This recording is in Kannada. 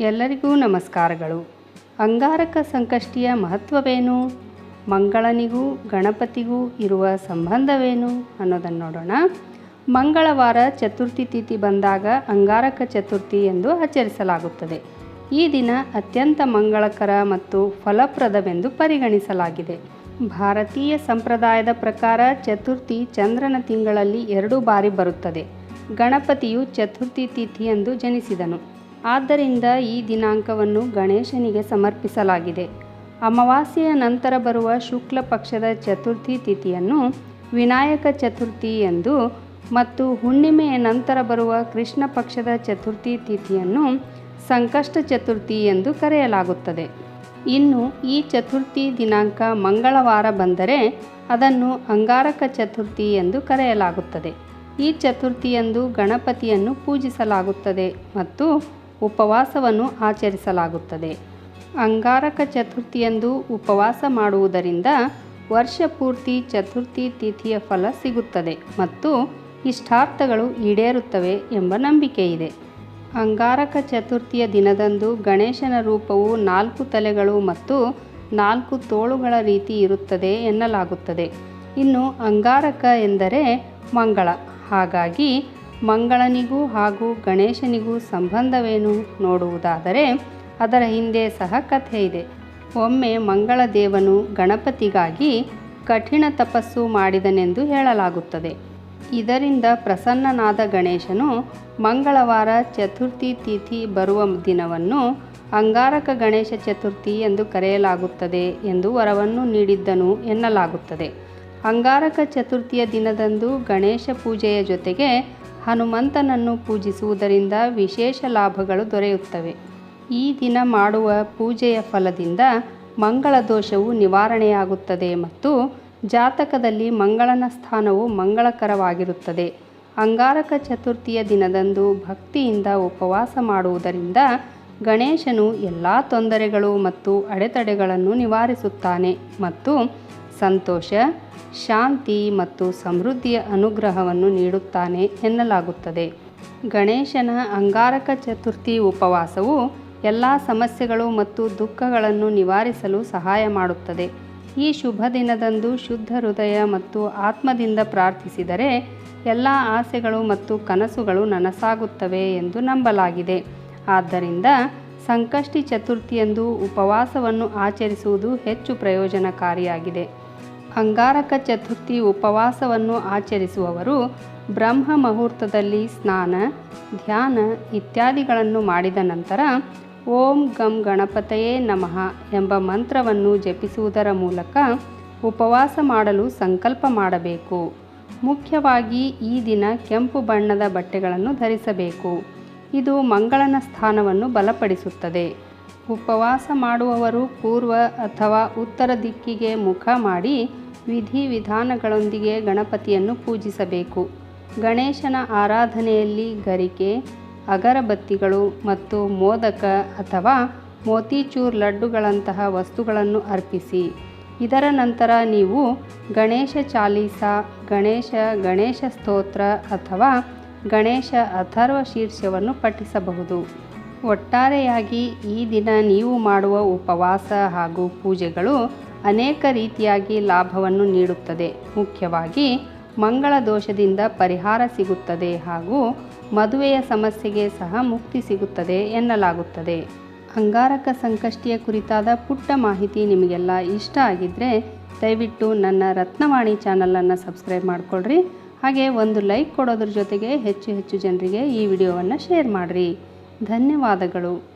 ಎಲ್ಲರಿಗೂ ನಮಸ್ಕಾರಗಳು. ಅಂಗಾರಕ ಸಂಕಷ್ಟಿಯ ಮಹತ್ವವೇನು? ಮಂಗಳನಿಗೂ ಗಣಪತಿಗೂ ಇರುವ ಸಂಬಂಧವೇನು ಅನ್ನೋದನ್ನು ನೋಡೋಣ. ಮಂಗಳವಾರ ಚತುರ್ಥಿ ತಿಥಿ ಬಂದಾಗ ಅಂಗಾರಕ ಚತುರ್ಥಿ ಎಂದು ಆಚರಿಸಲಾಗುತ್ತದೆ. ಈ ದಿನ ಅತ್ಯಂತ ಮಂಗಳಕರ ಮತ್ತು ಫಲಪ್ರದವೆಂದು ಪರಿಗಣಿಸಲಾಗಿದೆ. ಭಾರತೀಯ ಸಂಪ್ರದಾಯದ ಪ್ರಕಾರ ಚತುರ್ಥಿ ಚಂದ್ರನ ತಿಂಗಳಲ್ಲಿ ಎರಡು ಬಾರಿ ಬರುತ್ತದೆ. ಗಣಪತಿಯು ಚತುರ್ಥಿ ತಿಥಿಯಂದು ಜನಿಸಿದನು. ಆದ್ದರಿಂದ ಈ ದಿನಾಂಕವನ್ನು ಗಣೇಶನಿಗೆ ಸಮರ್ಪಿಸಲಾಗಿದೆ. ಅಮಾವಾಸ್ಯೆಯ ನಂತರ ಬರುವ ಶುಕ್ಲ ಪಕ್ಷದ ಚತುರ್ಥಿ ತಿಥಿಯನ್ನು ವಿನಾಯಕ ಚತುರ್ಥಿ ಎಂದು ಮತ್ತು ಹುಣ್ಣಿಮೆಯ ನಂತರ ಬರುವ ಕೃಷ್ಣ ಪಕ್ಷದ ಚತುರ್ಥಿ ತಿಥಿಯನ್ನು ಸಂಕಷ್ಟ ಚತುರ್ಥಿ ಎಂದು ಕರೆಯಲಾಗುತ್ತದೆ. ಇನ್ನು ಈ ಚತುರ್ಥಿ ದಿನಾಂಕ ಮಂಗಳವಾರ ಬಂದರೆ ಅದನ್ನು ಅಂಗಾರಕ ಚತುರ್ಥಿ ಎಂದು ಕರೆಯಲಾಗುತ್ತದೆ. ಈ ಚತುರ್ಥಿಯಂದು ಗಣಪತಿಯನ್ನು ಪೂಜಿಸಲಾಗುತ್ತದೆ ಮತ್ತು ಉಪವಾಸವನ್ನು ಆಚರಿಸಲಾಗುತ್ತದೆ. ಅಂಗಾರಕ ಚತುರ್ಥಿಯಂದು ಉಪವಾಸ ಮಾಡುವುದರಿಂದ ವರ್ಷ ಪೂರ್ತಿ ಚತುರ್ಥಿ ತಿಥಿಯ ಫಲ ಸಿಗುತ್ತದೆ ಮತ್ತು ಇಷ್ಟಾರ್ಥಗಳು ಈಡೇರುತ್ತವೆ ಎಂಬ ನಂಬಿಕೆ ಇದೆ ಅಂಗಾರಕ ಚತುರ್ಥಿಯ ದಿನದಂದು ಗಣೇಶನ ರೂಪವು ನಾಲ್ಕು ತಲೆಗಳು ಮತ್ತು ನಾಲ್ಕು ತೋಳುಗಳ ರೀತಿ ಇರುತ್ತದೆ ಎನ್ನಲಾಗುತ್ತದೆ. ಇನ್ನು ಅಂಗಾರಕ ಎಂದರೆ ಮಂಗಳ. ಹಾಗಾಗಿ ಮಂಗಳನಿಗೂ ಹಾಗೂ ಗಣೇಶನಿಗೂ ಸಂಬಂಧವೇನು ನೋಡುವುದಾದರೆ ಅದರ ಹಿಂದೆ ಸಹ ಕಥೆ ಇದೆ. ಒಮ್ಮೆ ಮಂಗಳ ದೇವನು ಗಣಪತಿಗಾಗಿ ಕಠಿಣ ತಪಸ್ಸು ಮಾಡಿದನೆಂದು ಹೇಳಲಾಗುತ್ತದೆ. ಇದರಿಂದ ಪ್ರಸನ್ನನಾದ ಗಣೇಶನು ಮಂಗಳವಾರ ಚತುರ್ಥಿ ತಿಥಿ ಬರುವ ದಿನವನ್ನು ಅಂಗಾರಕ ಗಣೇಶ ಚತುರ್ಥಿ ಎಂದು ಕರೆಯಲಾಗುತ್ತದೆ ಎಂದು ವರವನ್ನು ನೀಡಿದ್ದನು ಎನ್ನಲಾಗುತ್ತದೆ. ಅಂಗಾರಕ ಚತುರ್ಥಿಯ ದಿನದಂದು ಗಣೇಶ ಪೂಜೆಯ ಜೊತೆಗೆ ಹನುಮಂತನನ್ನು ಪೂಜಿಸುವುದರಿಂದ ವಿಶೇಷ ಲಾಭಗಳು ದೊರೆಯುತ್ತವೆ. ಈ ದಿನ ಮಾಡುವ ಪೂಜೆಯ ಫಲದಿಂದ ಮಂಗಳ ದೋಷವು ನಿವಾರಣೆಯಾಗುತ್ತದೆ ಮತ್ತು ಜಾತಕದಲ್ಲಿ ಮಂಗಳನ ಸ್ಥಾನವು ಮಂಗಳಕರವಾಗಿರುತ್ತದೆ. ಅಂಗಾರಕ ಚತುರ್ಥಿಯ ದಿನದಂದು ಭಕ್ತಿಯಿಂದ ಉಪವಾಸ ಮಾಡುವುದರಿಂದ ಗಣೇಶನು ಎಲ್ಲ ತೊಂದರೆಗಳು ಮತ್ತು ಅಡೆತಡೆಗಳನ್ನು ನಿವಾರಿಸುತ್ತಾನೆ ಮತ್ತು ಸಂತೋಷ, ಶಾಂತಿ ಮತ್ತು ಸಮೃದ್ಧಿಯ ಅನುಗ್ರಹವನ್ನು ನೀಡುತ್ತಾನೆ ಎನ್ನಲಾಗುತ್ತದೆ. ಗಣೇಶನ ಅಂಗಾರಕ ಚತುರ್ಥಿ ಉಪವಾಸವು ಎಲ್ಲ ಸಮಸ್ಯೆಗಳು ಮತ್ತು ದುಃಖಗಳನ್ನು ನಿವಾರಿಸಲು ಸಹಾಯ ಮಾಡುತ್ತದೆ. ಈ ಶುಭ ದಿನದಂದು ಶುದ್ಧ ಹೃದಯ ಮತ್ತು ಆತ್ಮದಿಂದ ಪ್ರಾರ್ಥಿಸಿದರೆ ಎಲ್ಲ ಆಸೆಗಳು ಮತ್ತು ಕನಸುಗಳು ನನಸಾಗುತ್ತವೆ ಎಂದು ನಂಬಲಾಗಿದೆ. ಆದ್ದರಿಂದ ಸಂಕಷ್ಟಿ ಚತುರ್ಥಿಯಂದು ಉಪವಾಸವನ್ನು ಆಚರಿಸುವುದು ಹೆಚ್ಚು ಪ್ರಯೋಜನಕಾರಿಯಾಗಿದೆ. ಅಂಗಾರಕ ಚತುರ್ಥಿ ಉಪವಾಸವನ್ನು ಆಚರಿಸುವವರು ಬ್ರಹ್ಮ ಮುಹೂರ್ತದಲ್ಲಿ ಸ್ನಾನ, ಧ್ಯಾನ ಇತ್ಯಾದಿಗಳನ್ನು ಮಾಡಿದ ನಂತರ ಓಂ ಗಂ ಗಣಪತಯೇ ನಮಃ ಎಂಬ ಮಂತ್ರವನ್ನು ಜಪಿಸುವುದರ ಮೂಲಕ ಉಪವಾಸ ಮಾಡಲು ಸಂಕಲ್ಪ ಮಾಡಬೇಕು. ಮುಖ್ಯವಾಗಿ ಈ ದಿನ ಕೆಂಪು ಬಣ್ಣದ ಬಟ್ಟೆಗಳನ್ನು ಧರಿಸಬೇಕು. ಇದು ಮಂಗಳನ ಸ್ಥಾನವನ್ನು ಬಲಪಡಿಸುತ್ತದೆ. ಉಪವಾಸ ಮಾಡುವವರು ಪೂರ್ವ ಅಥವಾ ಉತ್ತರ ದಿಕ್ಕಿಗೆ ಮುಖ ಮಾಡಿ ವಿಧಿವಿಧಾನಗಳೊಂದಿಗೆ ಗಣಪತಿಯನ್ನು ಪೂಜಿಸಬೇಕು. ಗಣೇಶನ ಆರಾಧನೆಯಲ್ಲಿ ಗರಿಕೆ, ಅಗರಬತ್ತಿಗಳು ಮತ್ತು ಮೋದಕ ಅಥವಾ ಮೋತಿಚೂರ್ ಲಡ್ಡುಗಳಂತಹ ವಸ್ತುಗಳನ್ನು ಅರ್ಪಿಸಿ. ಇದರ ನಂತರ ನೀವು ಗಣೇಶ ಚಾಲೀಸ, ಗಣೇಶ ಗಣೇಶ ಸ್ತೋತ್ರ ಅಥವಾ ಗಣೇಶ ಅಥರ್ವ ಶೀರ್ಷವನ್ನು ಪಠಿಸಬಹುದು. ಒಟ್ಟಾರೆಯಾಗಿ ಈ ದಿನ ನೀವು ಮಾಡುವ ಉಪವಾಸ ಹಾಗೂ ಪೂಜೆಗಳು ಅನೇಕ ರೀತಿಯಾಗಿ ಲಾಭವನ್ನು ನೀಡುತ್ತದೆ. ಮುಖ್ಯವಾಗಿ ಮಂಗಳ ದೋಷದಿಂದ ಪರಿಹಾರ ಸಿಗುತ್ತದೆ ಹಾಗೂ ಮದುವೆಯ ಸಮಸ್ಯೆಗೆ ಸಹ ಮುಕ್ತಿ ಸಿಗುತ್ತದೆ ಎನ್ನಲಾಗುತ್ತದೆ. ಅಂಗಾರಕ ಸಂಕಷ್ಟಿಯ ಕುರಿತಾದ ಪುಟ್ಟ ಮಾಹಿತಿ ನಿಮಗೆಲ್ಲ ಇಷ್ಟ ಆಗಿದ್ದರೆ ದಯವಿಟ್ಟು ನನ್ನ ರತ್ನವಾಣಿ ಚಾನಲನ್ನು ಸಬ್ಸ್ಕ್ರೈಬ್ ಮಾಡಿಕೊಳ್ಳ್ರಿ ಹಾಗೆ ಒಂದು ಲೈಕ್ ಕೊಡೋದ್ರ ಜೊತೆಗೆ ಹೆಚ್ಚು ಹೆಚ್ಚು ಜನರಿಗೆ ಈ ವಿಡಿಯೋವನ್ನು ಶೇರ್ ಮಾಡಿರಿ. ಧನ್ಯವಾದಗಳು.